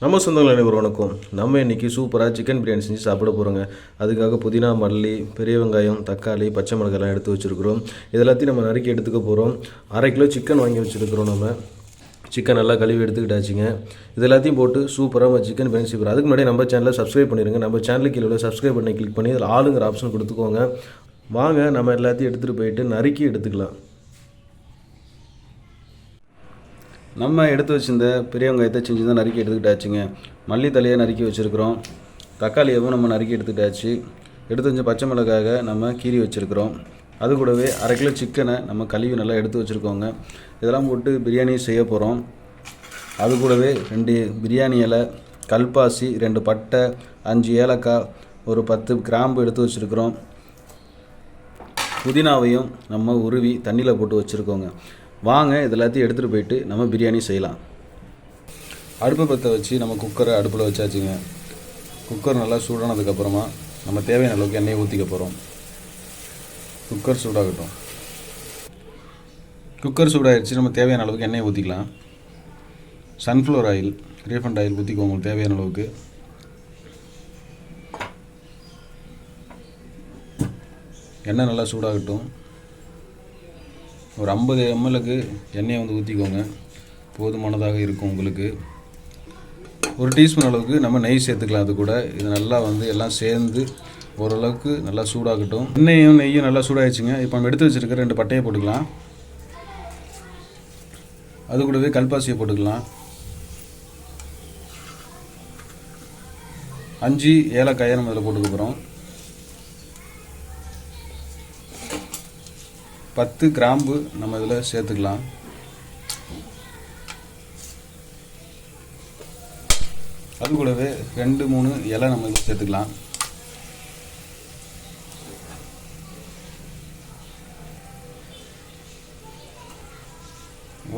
நம்ம சொந்தங்கள் அனைவரும் வணக்கம். நம்ம இன்னைக்கு சூப்பராக சிக்கன் பிரியாணி செஞ்சு சாப்பிட போகிறோங்க அதுக்காக புதினா மல்லி பெரிய வெங்காயம் தக்காளி பச்சை மிளகாய்லாம் எடுத்து வச்சுருக்கிறோம். இது எல்லாத்தையும் நம்ம நறுக்கி எடுத்துக்க போகிறோம் அரை கிலோ சிக்கன் வாங்கி வச்சுருக்கிறோம் நம்ம. சிக்கன் நல்லா கழுவி எடுத்துக்கிட்டாச்சுங்க. இது எல்லாத்தையும் போட்டு சூப்பராக நம்ம சிக்கன் பிரியாணி செய்வோம் அதுக்கு முன்னாடி நம்ம சேனலை சப்ஸ்கிரைப் பண்ணிடுங்க நம்ம சேனலுக்கு கீழே உள்ள சப்ஸ்கிரைப் பண்ணி கிளிக் பண்ணி அதில் ஆளுங்கிற ஆப்ஷன் கொடுத்துக்கோங்க. வாங்க நம்ம எல்லாத்தையும் எடுத்துகிட்டு போயிட்டு நறுக்கி எடுத்துக்கலாம். நம்ம எடுத்து வச்சிருந்த பெரிய வெங்காயத்தை செஞ்சு தான் நறுக்கி எடுத்துக்கிட்டாச்சுங்க. மல்லி தலையை நறுக்கி வச்சுருக்குறோம். தக்காளியவும் நம்ம நறுக்கி எடுத்துக்கிட்டாச்சு. எடுத்து வச்ச பச்சை மிளகாக நம்ம கீறி வச்சுருக்குறோம். அது கூடவே அரை கிலோ சிக்கனை நம்ம கழுவி நல்லா எடுத்து வச்சுருக்கோங்க. இதெல்லாம் போட்டு பிரியாணி செய்ய போகிறோம் அது கூடவே ரெண்டு பிரியாணி இலை கல்பாசி ரெண்டு பட்டை அஞ்சு ஏலக்காய் ஒரு பத்து கிராம்பு எடுத்து வச்சுருக்குறோம். புதினாவையும் நம்ம உருவி தண்ணியில் போட்டு வச்சுருக்கோங்க. வாங்க இது எல்லாத்தையும் எடுத்துகிட்டு போயிட்டு நம்ம பிரியாணி செய்யலாம். அடுப்பை பற்ற வச்சு நம்ம குக்கரை அடுப்பில் வச்சாச்சுங்க. குக்கர் நல்லா சூடானதுக்கப்புறமா நம்ம தேவையான அளவுக்கு எண்ணெயை ஊற்றிக்க போகிறோம் குக்கர் சூடாகட்டும். குக்கர் சூடாகிடுச்சு நம்ம தேவையான அளவுக்கு எண்ணெயை ஊற்றிக்கலாம் சன்ஃப்ளவர் ஆயில் ரீஃபண்ட் ஆயில் ஊற்றிக்கோங்க உங்களுக்கு தேவையான அளவுக்கு. எண்ணெய் நல்லா சூடாகட்டும். ஒரு ஐம்பது எம்எல்க்கு எண்ணெயை வந்து ஊற்றிக்கோங்க போதுமானதாக இருக்கும் உங்களுக்கு. ஒரு டீஸ்பூன் அளவுக்கு நம்ம நெய் சேர்த்துக்கலாம் அது கூட. இது நல்லா வந்து எல்லாம் சேர்ந்து ஓரளவுக்கு நல்லா சூடாகட்டும். எண்ணெயும் நெய்யும் நல்லா சூடாகிடுச்சுங்க இப்போ நம்ம எடுத்து வச்சுருக்க ரெண்டு பட்டையை போட்டுக்கலாம். அது கூடவே கல்பாசியை போட்டுக்கலாம். அஞ்சு ஏலக்காயை நம்ம இதில் போட்டுக்க போகிறோம் பத்து கிராம்பு நம்ம இதில் சேர்த்துக்கலாம். அது கூடவே ரெண்டு மூணு இலை நம்ம இதில் சேர்த்துக்கலாம்.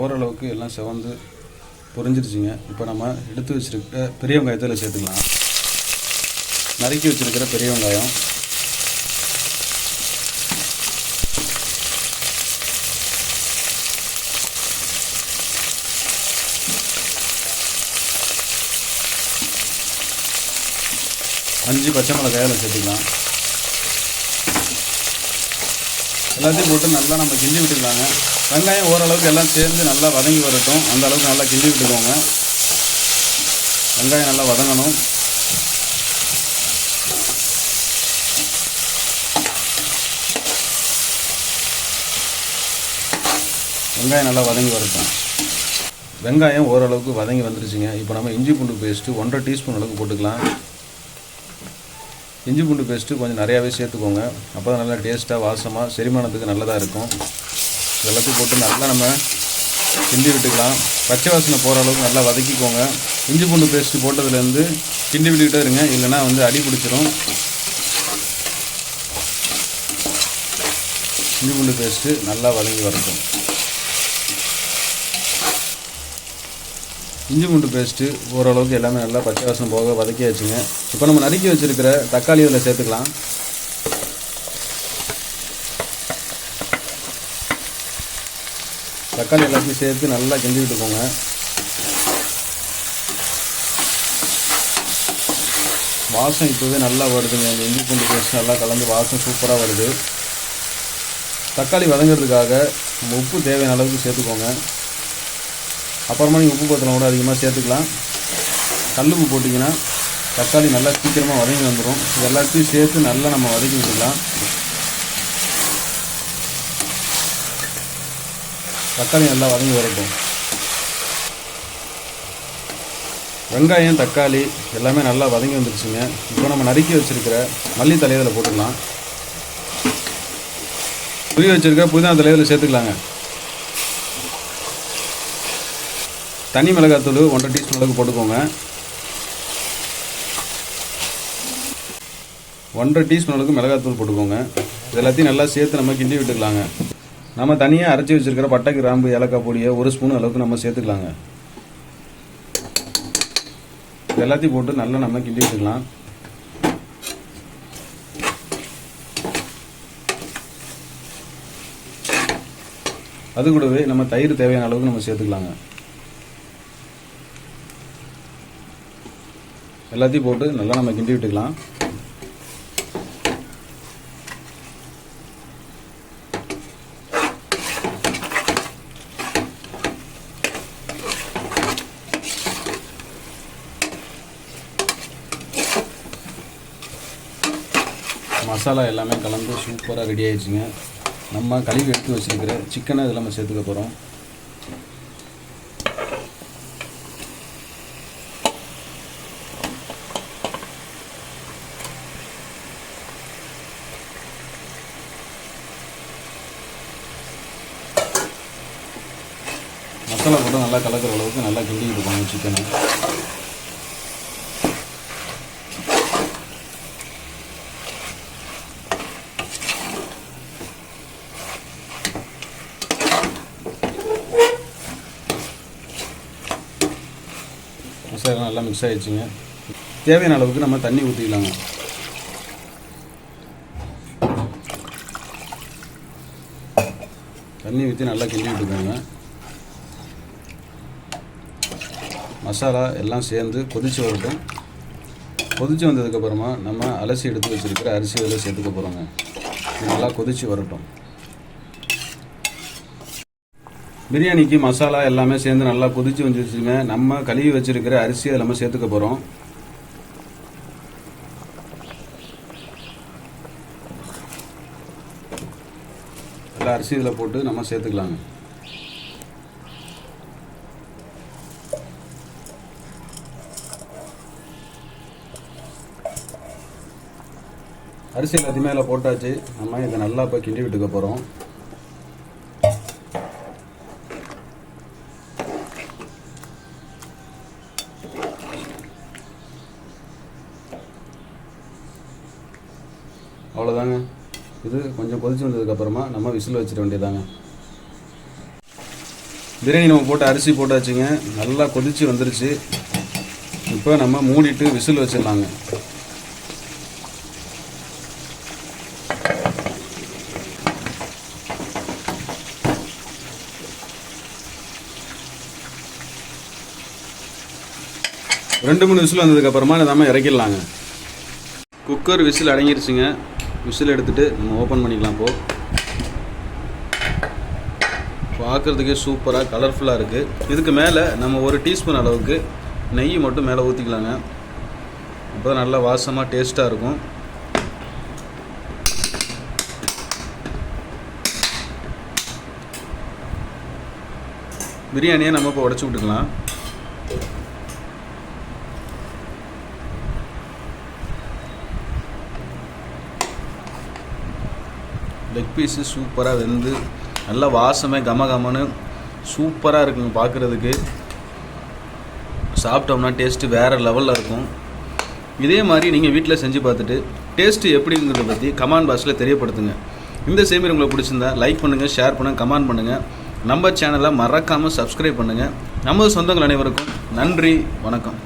ஓரளவுக்கு எல்லாம் செவந்து புரிஞ்சிருச்சுங்க. இப்போ நம்ம எடுத்து வச்சுருக்க பெரிய வெங்காயத்தில் சேர்த்துக்கலாம். நறுக்கி வச்சுருக்கிற பெரிய வெங்காயம். அஞ்சு பச்சை மிளகாய் அதில் சேர்த்துக்கலாம். எல்லாத்தையும் போட்டு நல்லா நம்ம கிண்டி விட்டுக்கலாங்க. வெங்காயம் ஓரளவுக்கு எல்லாம் சேர்ந்து நல்லா வதங்கி வரட்டும். அந்த அளவுக்கு நல்லா கிண்டி விட்டுக்கோங்க. வெங்காயம் நல்லா வதங்கணும். வெங்காயம் நல்லா வதங்கி வரட்டும். வெங்காயம் ஓரளவுக்கு வதங்கி வந்துருச்சுங்க. இப்போ நம்ம இஞ்சி பூண்டு பேஸ்ட்டு ஒன்றரை டீஸ்பூன் அளவுக்கு போட்டுக்கலாம். இஞ்சி பூண்டு பேஸ்ட்டு கொஞ்சம் நிறையாவே சேர்த்துக்கோங்க. அப்போ தான் நல்லா டேஸ்ட்டாக வாசமாக செரிமானத்துக்கு நல்லதாக இருக்கும். எல்லாத்தையும் போட்டு நல்லா நம்ம கிண்டி விட்டுக்கலாம். பச்சை வாசனை போகிற அளவுக்கு நல்லா வதக்கிக்கோங்க. இஞ்சி பூண்டு பேஸ்ட்டு போட்டதுலேருந்து கிண்டி விட்டுக்கிட்டே இருங்க. இல்லைன்னா வந்து அடி பிடிச்சிரும். இஞ்சி பூண்டு பேஸ்ட்டு நல்லா வதங்கி வரட்டும். இஞ்சி பூண்டு பேஸ்ட்டு ஓரளவுக்கு எல்லாமே நல்லா பச்சை வாசனை போக வதக்கி வச்சுங்க இப்போ நம்ம நறுக்கி வச்சுருக்கிற தக்காளி இதில் சேர்த்துக்கலாம். தக்காளி எல்லாத்தையும் சேர்த்து நல்லா கிண்டி போங்க வாசம் இப்போவே நல்லா வருதுங்க. இந்த இஞ்சி பூண்டு பேஸ்ட் நல்லா கலந்து வாசம் சூப்பராக வருது. தக்காளி வதங்கிறதுக்காக நம்ம உப்பு தேவையான அளவுக்கு சேர்த்துக்கோங்க. அப்புறமா நீங்கள் உப்பு பத்திரம் கூட அதிகமாக சேர்த்துக்கலாம். கல்லுப்பு போட்டிங்கன்னா தக்காளி நல்லா சீக்கிரமாக வதங்கி வந்துடும் இது எல்லாத்தையும் சேர்த்து நல்லா நம்ம வதக்கி விட்டுக்கலாம் தக்காளி நல்லா வதங்கி வரட்டும். வெங்காயம் தக்காளி எல்லாமே நல்லா வதங்கி வந்துருச்சுங்க. இப்போ நம்ம நறுக்கி வச்சுருக்கிற மல்லி தலையில் போட்டுக்கலாம். புளி வச்சுருக்க புதினா தலையில் சேர்த்துக்கலாங்க. தனி மிளகாத்தூள் ஒன்றரை டீஸ்பூன் அளவுக்கு போட்டுக்கோங்க. ஒன்றரை டீஸ்பூன் அளவுக்கு மிளகாத்தூள் போட்டுக்கோங்க. இது எல்லாத்தையும் நல்லா சேர்த்து நம்ம கிண்டி விட்டுக்கலாங்க. நம்ம தனியாக அரைச்சி வச்சுருக்கிற பட்டை கிராம்பு ஏலக்காய் பொடியை ஒரு ஸ்பூன் அளவுக்கு நம்ம சேர்த்துக்கலாங்க. இது எல்லாத்தையும் போட்டு நல்லா நம்ம கிண்டி விட்டுக்கலாம். அது கூடவே நம்ம தயிர் தேவையான அளவுக்கு நம்ம சேர்த்துக்கலாங்க. எல்லாத்தையும் போட்டு நல்லா நம்ம கிண்டி விட்டுக்கலாம். மசாலா எல்லாமே கலந்து சூப்பராக ரெடி ஆயிடுச்சுங்க. நம்ம கழுவி எடுத்து வச்சுருக்கிற சிக்கனை இதில் நம்ம சேர்த்துக்க போகிறோம் மசாலா போட்டு நல்லா கலக்கிற அளவுக்கு நல்லா கிண்டிக்கிட்டு இருக்கணும் சிக்கனை மசாலா நல்லா மிக்ஸ் ஆகிடுச்சிங்க தேவையான அளவுக்கு நம்ம தண்ணி ஊற்றிக்கலாங்க தண்ணி ஊற்றி நல்லா கிண்டிக்கிட்டு இருக்காங்க மசாலா எல்லாம் சேர்ந்து கொதித்து வரட்டும். கொதித்து வந்ததுக்கப்புறமா நம்ம அலசி எடுத்து வச்சுருக்கிற அரிசி இதில் சேர்த்துக்க போகிறோங்க நல்லா கொதித்து வரட்டும். பிரியாணிக்கு மசாலா எல்லாமே சேர்ந்து நல்லா கொதிச்சு வந்துருச்சுங்க நம்ம கழுவி வச்சுருக்கிற அரிசியை நம்ம சேர்த்துக்க போகிறோம் எல்லா அரிசி இதில் போட்டு நம்ம சேர்த்துக்கலாங்க. அரிசி எல்லாத்தையுமே அதில் போட்டாச்சு. நம்ம இதை நல்லா இப்போ கிண்டி விட்டுக்க போகிறோம் அவ்வளோதாங்க. இது கொஞ்சம் கொதிச்சு வந்ததுக்கப்புறமா நம்ம விசில் வச்சிட வேண்டியதாங்க. பிரியாணி நம்ம போட்டு அரிசி போட்டாச்சுங்க. நல்லா கொதிச்சு வந்துருச்சு. இப்போ நம்ம மூடிட்டு விசில் வச்சிடலாங்க. ரெண்டு மூணு விசில் வந்ததுக்கப்புறமா நம்ம இறக்கிடலாங்க. குக்கர் விசில் அடங்கிருச்சுங்க. விசில் எடுத்துட்டு நம்ம ஓப்பன் பண்ணிக்கலாம் போ. பார்க்குறதுக்கே சூப்பராக கலர்ஃபுல்லாக இருக்குது இதுக்கு மேலே நம்ம ஒரு டீஸ்பூன் அளவுக்கு நெய் மட்டும் மேலே ஊற்றிக்கலாங்க அப்போ நல்லா வாசமாக டேஸ்ட்டாக இருக்கும். பிரியாணியை நம்ம இப்போ உடச்சி விட்டுக்கலாம். லெக் பீஸு சூப்பராக வெந்து நல்ல வாசமே கம கமன்னு சூப்பராக இருக்குங்க பார்க்குறதுக்கு சாப்பிட்டோம்னா டேஸ்ட்டு வேறு லெவலில் இருக்கும். இதே மாதிரி நீங்கள் வீட்டில் செஞ்சு பார்த்துட்டு டேஸ்ட்டு எப்படிங்கிறத பற்றி கமெண்ட் பாக்ஸில் தெரியப்படுத்துங்க. இந்த சேமியர் உங்களுக்கு பிடிச்சிருந்தா லைக் பண்ணுங்கள் ஷேர் பண்ணுங்கள் கமெண்ட் பண்ணுங்கள் நம்ம சேனலை மறக்காமல் சப்ஸ்கிரைப் பண்ணுங்கள் நமது சொந்தங்கள் அனைவருக்கும் நன்றி வணக்கம்.